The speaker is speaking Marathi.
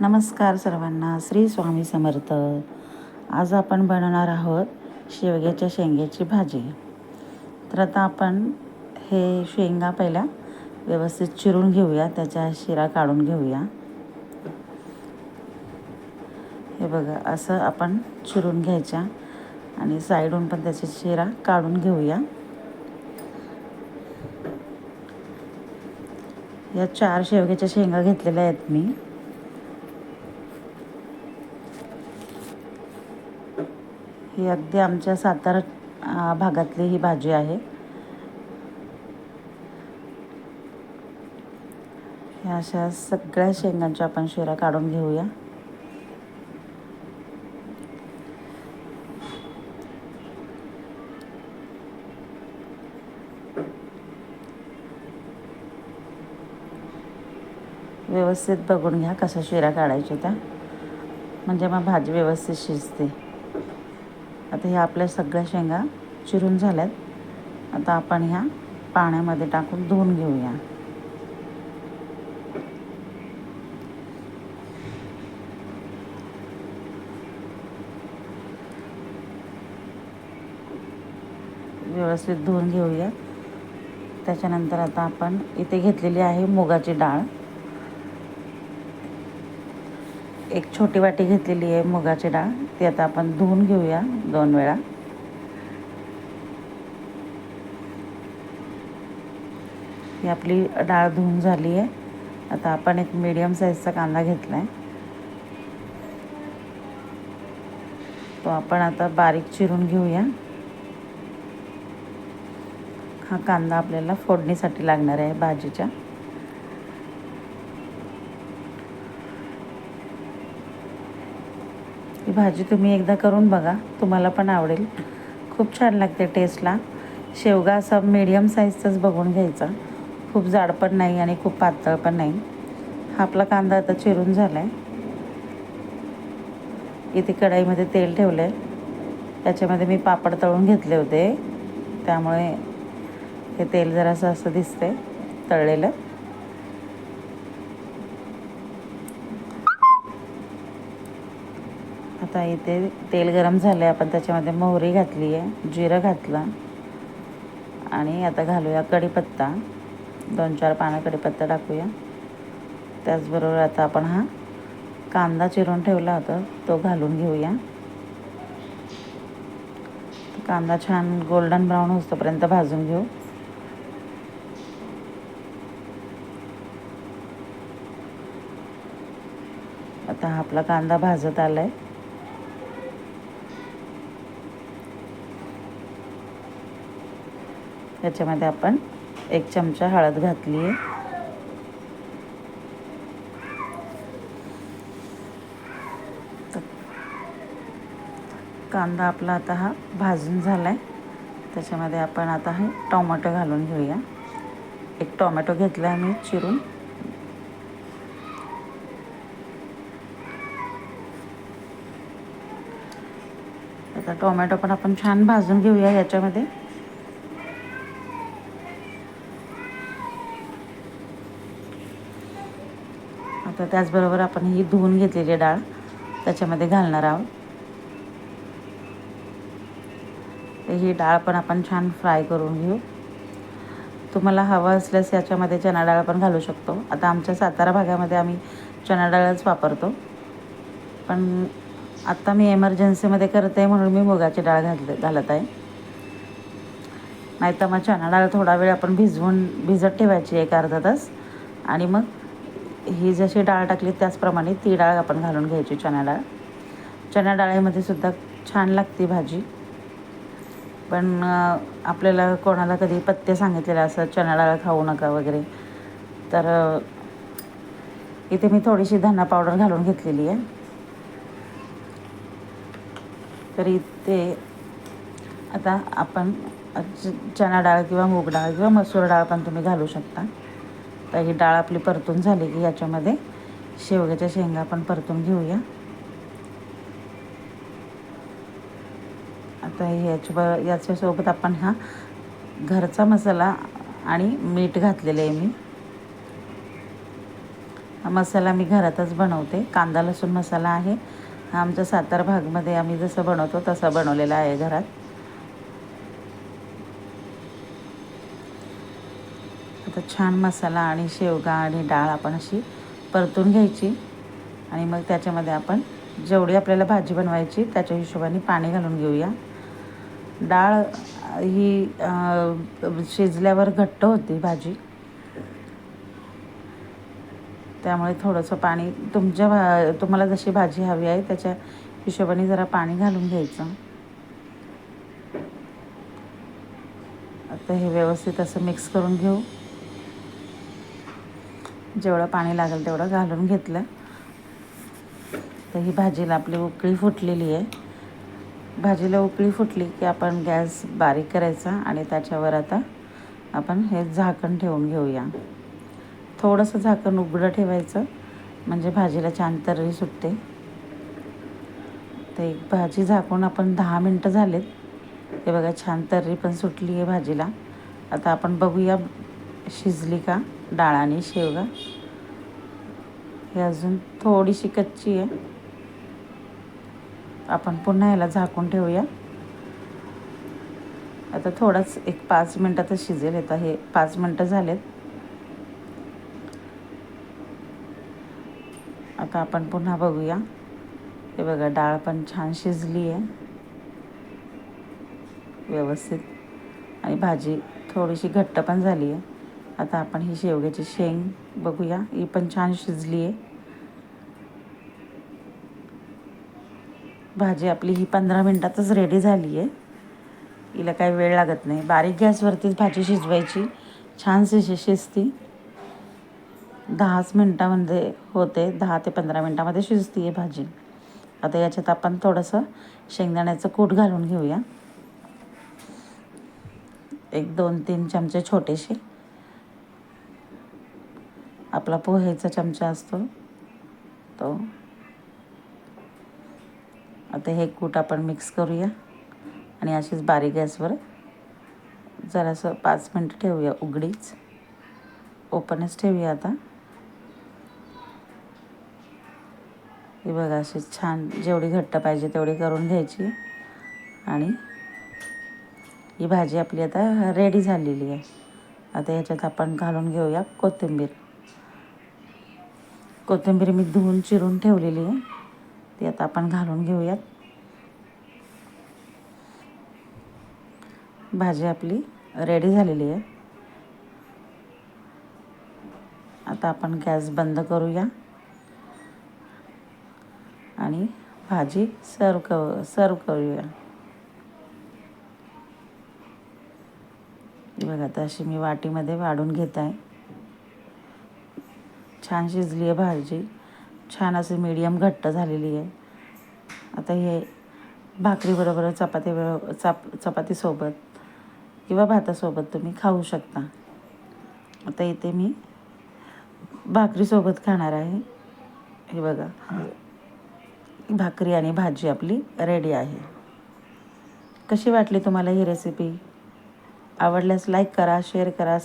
नमस्कार सर्वांना श्री स्वामी समर्थ. आज आपण बनवणार आहोत शेवग्याच्या शेंग्याची भाजी. तर आता आपण हे शेंगा पहिल्या व्यवस्थित चिरून घेऊया त्याच्या शिरा काढून घेऊया. हे बघा असं आपण चिरून घ्यायच्या आणि साईडून पण त्याचा शिरा काढून घेऊया. या चार शेवग्याच्या शेंगा घेतलेल्या आहेत मी. ही अगदी आमच्या सातारा भागातली ही भाजी आहे. ह्या अशा सगळ्या शेंगांच्या आपण शिरा काढून घेऊया. व्यवस्थित बघून घ्या कशा शिरा काढायच्या त्या. म्हणजे मग भाजी व्यवस्थित शिजते. आता ह्या आपल्या सगळ्या शेंगा चिरून झाल्यात. आता आपण ह्या पाण्यामध्ये टाकून धुवून घेऊया. व्यवस्थित धुवून घेऊया. त्याच्यानंतर आता आपण इथे घेतलेली आहे मुगाची डाळ. एक छोटी वाटी घेतलेली आहे मुगाची डाळ. ती आता आपण धुवून घेऊया दोन वेळा. ही आपली डाळ धुवून झाली आहे. आता आपण एक मीडियम साईजचा कांदा घेतला आहे तो आपण आता बारीक चिरून घेऊया. हा कांदा आपल्याला फोडणीसाठी लागणार आहे भाजीच्या. भाजी तुम्ही एकदा करून बघा. तुम्हाला पण आवडेल. खूप छान लागते टेस्टला शेवगा असा मीडियम साईजचाच बघून घ्यायचा. खूप जाड पण नाही आणि खूप पातळ पण नाही. हा आपला कांदा आता चिरून झाला आहे इथे कढाईमध्ये तेल ठेवलं आहे त्याच्यामध्ये मी पापड तळून घेतले होते. त्यामुळे हे तेल जरासं असं दिसतंय. तळलेलं. आता इथे तेल गरम झालं आहे आपण त्याच्यामध्ये मोहरी घातली आहे जिरं घातलं आणि आता घालूया कढीपत्ता. दोन चार पानं कढीपत्ता टाकूया. त्याचबरोबर आता आपण हा कांदा चिरून ठेवला होता तो घालून घेऊया. कांदा छान गोल्डन ब्राऊन होतोपर्यंत भाजून घेऊ. आता हा आपला कांदा भाजत आला आहे त्याच्यामध्ये आपण एक चमचा हळद घातली आहे. कांदा आपला आता हा भाजून झाला आहे त्याच्यामध्ये आपण आता हे टोमॅटो घालून घेऊया. एक टोमॅटो घेतला आहे मी चिरून. आता टोमॅटो पण आपण छान भाजून घेऊया याच्यामध्ये. तर त्याचबरोबर आपण ही धुवून घेतलेली डाळ त्याच्यामध्ये घालणार आहोत. तर ही डाळ पण आपण छान फ्राय करून घेऊ. तुम्हाला हवं असल्यास याच्यामध्ये चणा डाळ पण घालू शकतो. आता आमच्या सातारा भागामध्ये आम्ही चणा डाळच वापरतो. पण आत्ता मी एमर्जन्सीमध्ये करते आहे म्हणून मी मुगाची डाळ घातले घालत आहे. नाहीतर मग चणा डाळ थोडा वेळ आपण भिजवून भिजत ठेवायची एक अर्धा तास. आणि मग ही जशी डाळ टाकली त्याचप्रमाणे ती डाळ आपण घालून घ्यायची चणा डाळ चणा डाळीमध्ये सुद्धा छान लागते भाजी. पण आपल्याला कोणाला कधी पत्ते सांगितलेलं असं चणा डाळ खाऊ नका वगैरे तर इथे मी थोडीशी धना पावडर घालून घेतलेली आहे. तर इथे आता आपण चणा डाळ किंवा मूग डाळ किंवा मसूर डाळ पण तुम्ही घालू शकता. आता ही डाळ आपली परतून झाली की याच्यामध्ये शेवग्याच्या शेंगा पण परतून घेऊया. आता याच्या याच्यासोबत आपण हा घरचा मसाला आणि मीठ घातलेलं आहे मी. हा मसाला मी घरातच बनवते. कांदा लसूण मसाला आहे. हा आमच्या सातारा भागमध्ये आम्ही जसं बनवतो तसा बनवलेला आहे घरात. आता छान मसाला आणि शेवगा आणि डाळ आपण अशी परतून घ्यायची. आणि मग त्याच्यामध्ये आपण जेवढी आपल्याला भाजी बनवायची त्याच्या हिशोबाने पाणी घालून घेऊया. डाळ ही शिजल्यावर घट्ट होती भाजी. त्यामुळे थोडंसं पाणी तुमच्या भा तुम्हाला जशी भाजी हवी आहे त्याच्या हिशोबाने जरा पाणी घालून घ्यायचं. आता हे व्यवस्थित असं मिक्स करून घेऊ. जेवढं पाणी लागेल तेवढं घालून घेतलं. तर ही भाजीला आपली उकळी फुटलेली आहे. भाजीला उकळी फुटली की आपण गॅस बारीक करायचा आणि त्याच्यावर आता आपण हे झाकण ठेवून घेऊया. थोडंसं झाकण उघडं ठेवायचं म्हणजे भाजीला छान तर्री सुटते. तर एक भाजी झाकून आपण दहा मिनटं झालेत. हे बघा छान तर्री पण सुटली आहे भाजीला. आता आपण बघूया शिजली का? डाळ आणि शेवगा हे अजून थोडीशी कच्ची आहे. आपण पुन्हा याला झाकून ठेवूया. आता थोडाच एक पाच मिनटातच शिजेल आता. हे पाच मिनटं झालेत. आता आपण पुन्हा बघूया. हे बघा डाळ पण छान शिजली आहे. व्यवस्थित. आणि भाजी थोडीशी घट्ट पण झाली आहे. आता आपण ही शेवग्याची शेंग बघूया. ही पण छान शिजली आहे. भाजी आपली ही पंधरा मिनटातच रेडी झाली आहे. हिला काही वेळ लागत नाही. बारीक गॅसवरतीच भाजी शिजवायची. छान शिज शिजती. दहाच मिनटामध्ये होते. दहा ते पंधरा मिनटामध्ये शिजती आहे भाजी. आता याच्यात आपण थोडंसं शेंगदाण्याचं कूट घालून घेऊया. एक दोन तीन चमचे छोटेसे. आपला पोह्याचा चमचा असतो. तो. आता हे कूट आपण मिक्स करूया. आणि अशीच बारीक गॅसवर जरासं पाच मिनटं ठेवूया उघडीच. ओपनच ठेवूया आता. ही बघा अशी छान जेवढी घट्ट पाहिजे तेवढी करून घ्यायची. आणि ही भाजी आपली आता रेडी झालेली आहे. आता ह्याच्यात आपण घालून घेऊया कोथिंबीर. कोथिंबीर मी धुवून चिरून ठेवलेली आहे. ती आता आपण घालून घेऊयात. भाजी आपली रेडी झालेली आहे. आता आपण गॅस बंद करूया. आणि भाजी सर्व क सर्व करूया. बघा आता अशी मी वाटीमध्ये वाढून घेत आहे. छान शिजली आहे भाजी. छान असे मीडियम घट्ट झालेली आहे. आता हे भाकरीबरोबर चपाती बरो चाप चपातीसोबत किंवा भातासोबत तुम्ही खाऊ शकता. आता इथे मी भाकरीसोबत खाणार आहे. हे बघा. भाकरी आणि भाजी आपली रेडी आहे. कशी वाटली तुम्हाला ही रेसिपी आवडल्यास लाईक करा शेअर करा